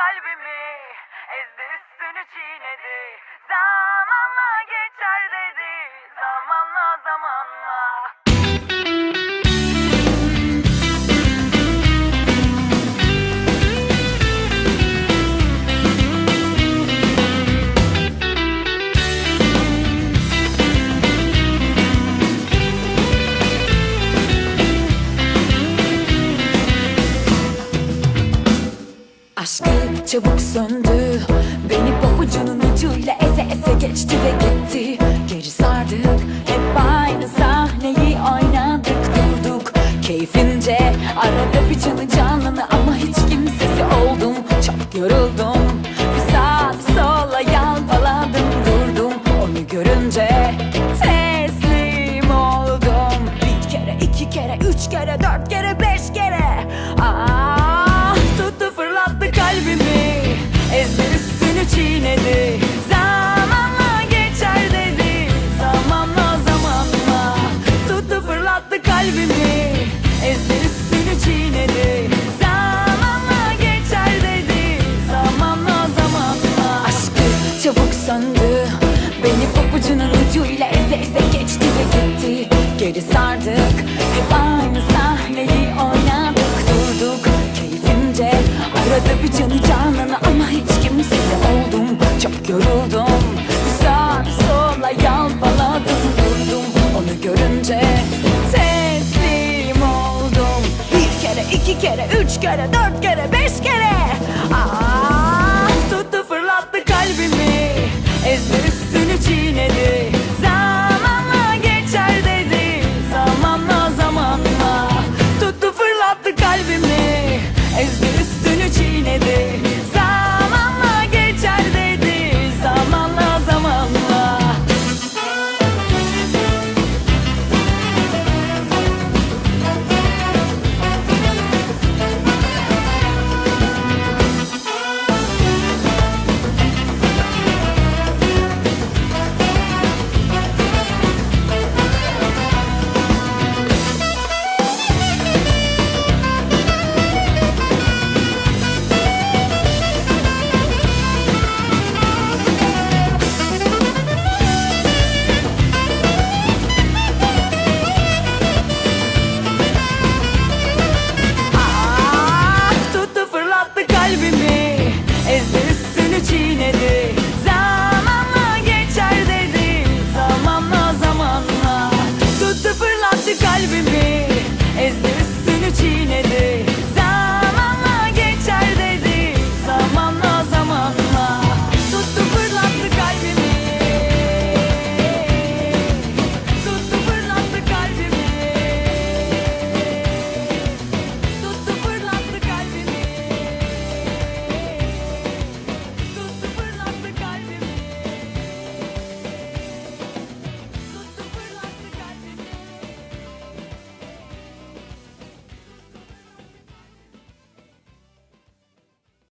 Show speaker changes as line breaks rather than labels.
kalbimi Ezdi üstünü çiğnedi. Zamanla geçer dedi Zamanla zamanla
çabuk söndü. Beni pabucunun ucuyla eze eze geçti ve gitti. Geri sardık hep aynı sahneyi oynadık durduk. Keyfince arada bir canı canını ama hiç kimsesi oldum. Çok yoruldum söndü Beni pabucunun ucuyla eze eze geçti ve gitti. Geri sardık Hep aynı sahneyi oynadık. Durduk Keyfince arada bir canı canını ama hiç kimsesi oldum. Çok yoruldum bir sola yalpaladım. Durdum Onu görünce teslim oldum. Bir kere iki kere üç kere dört